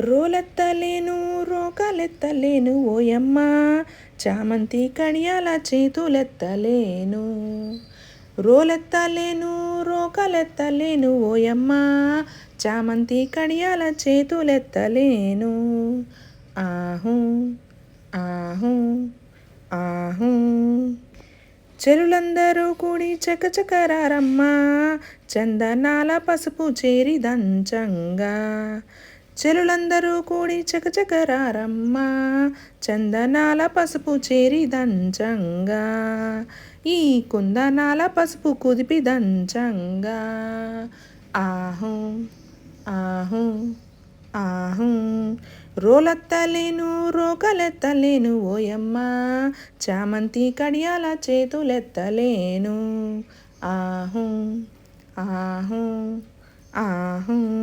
రోలెత్తలేను రోకలెత్తలేను ఓయమ్మ. చామంతి కడియాల చేతులెత్తలేను. రోలెత్తలేను రోకలెత్తలేను ఓయమ్మ. చామంతి కడియాల చేతులెత్తలేను. ఆహు ఆహు ఆహు. చెరులందరూ కూడి చకచకరారమ్మా. చందనాల పసుపు చేరి దంచంగా. చెలులందరూ కూడి చకచకరారమ్మ చందనాల పసుపు చేరి దంచంగా ఈ కుందనాల పసుపు కుదిపి దంచంగా. ఆహు ఆహు ఆహు రోలెత్తలేను రోకలెత్తలేను ఓయమ్మ చామంతి కడియాల చేతులెత్తలేను. ఆహు ఆహు ఆహు.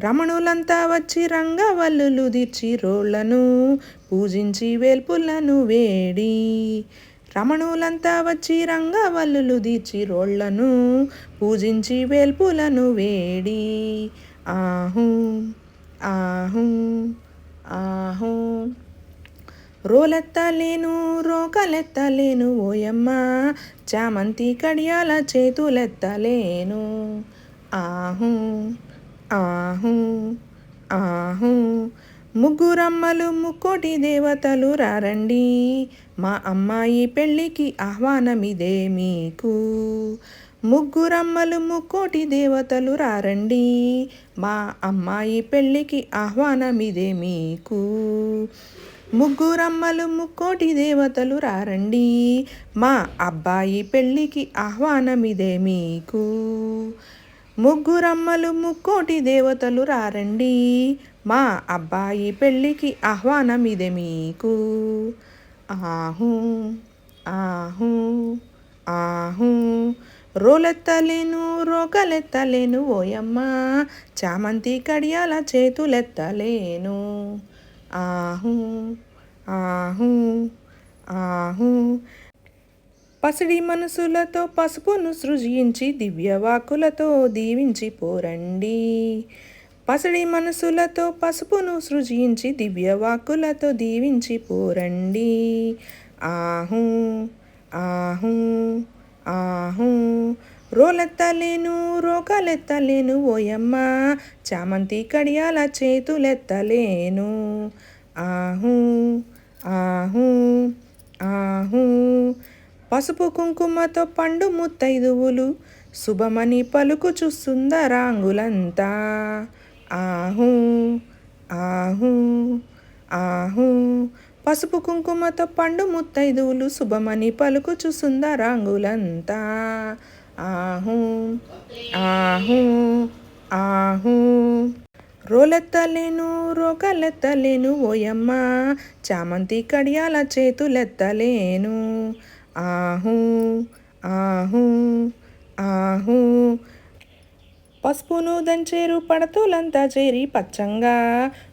రమణులంతా వచ్చి రంగవల్లులు దిర్చి రోళ్ళను పూజించి వేల్పులను వేడి. రమణులంతా వచ్చి రంగవల్లులు దీర్చి రోళ్ళను పూజించి వేల్పులను వేడి. ఆహు ఆహు ఆహు. రోలెత్తలేను రోకలెత్తలేను ఓయమ్మ. చామంతి కడియాల చేతులెత్తలేను. ఆహు ఆహూ ఆహూ. ముగ్గురమ్మలు ముక్కోటి దేవతలు రారండి. మా అమ్మాయి పెళ్ళికి ఆహ్వానమిదే మీకు. ముగ్గురమ్మలు ముక్కోటి దేవతలు రారండి. మా అమ్మాయి పెళ్ళికి ఆహ్వానమిదే మీకు. ముగ్గురమ్మలు ముక్కోటి దేవతలు రారండి. మా అబ్బాయి పెళ్ళికి ఆహ్వానమిదే మీకు. ముగ్గురమ్మలు ముక్కోటి దేవతలు రారండి. మా అబ్బాయి పెళ్ళికి ఆహ్వానం ఇదే మీకు. ఆహు ఆహు ఆహు. రోలెత్తలేను రోకలెత్తలేను ఓయమ్మ. చామంతి కడియాల చేతులెత్తలేను. ఆహు ఆహు ఆహు. పసిడి మనసులతో పసుపును సృజించి దివ్యవాకులతో దీవించి పోరండి. పసిడి మనసులతో పసుపును సృజించి దివ్యవాకులతో దీవించి పోరండి. ఆహు ఆహు ఆహు. రోలెత్తలేను రోకలెత్తలేను ఓయమ్మ. చామంతి కడియాల చేతులెత్తలేను. ఆహు ఆహు ఆహు. పసుపు కుంకుమతో పండు ముత్తైదువులు శుభమని పలుకుచు సుందరాంగులంతా. ఆహు ఆహు ఆహు పసుపు కుంకుమతో పండు ముత్తైదువులు శుభమని పలుకుచు సుందరాంగులంతా. ఆహు ఆహు ఆహు. రోలెత్తలేను రోగలెత్తలేను ఓయమ్మ చామంతి కడియాల చేతులెత్తలేను. ఆహు ఆహు ఆహు. పసుపును దంచేరు పడతులంతా చేరి పచ్చంగా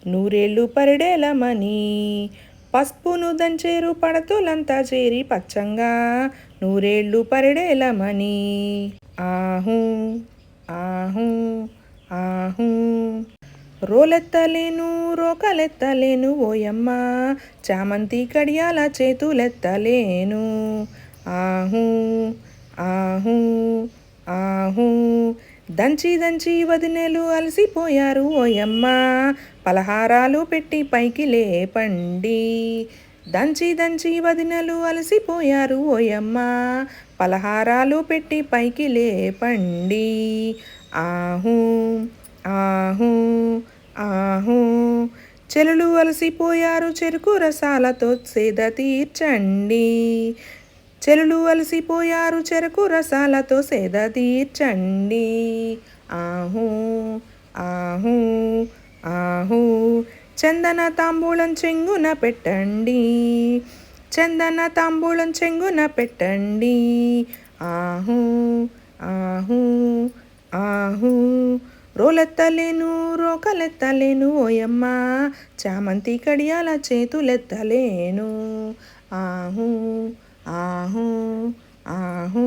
నూరేళ్ళు పరిడేలమని పసుపును దంచేరు పడతులంతా చేరి పచ్చంగా నూరేళ్ళు పరిడేలమని ఆహు ఆహు ఆహూ. రోలెత్తలేను రోకలెత్తలేను ఓయమ్మ. చామంతి కడియాల చేతులెత్తలేను. ఆహూ ఆహూ ఆహూ. దంచి దంచి వదినెలు అలసిపోయారు ఓయమ్మ. పలహారాలు పెట్టి పైకి లేపండి. దంచి దంచి వదినలు అలసిపోయారు ఓయమ్మ. పలహారాలు పెట్టి పైకి లేపండి. ఆహూ ఆహూ ఆహూ. చెలులు అలసిపోయారు చెరుకు రసాలతో సేద తీర్చండి. చెలులు అలసిపోయారు చెరుకు రసాలతో సేద తీర్చండి. ఆహూ ఆహూ ఆహూ. చందన తాంబూలం చెంగున పెట్టండి. చందన తాంబూలం చెంగున పెట్టండి. ఆహూ ఆహూ ఆహూ. రోలెత్తలేను రోకలెత్తలేను ఓయమ్మ. చామంతి కడియాల చేతులెత్తలేను. ఆహూ ఆహూ ఆహూ.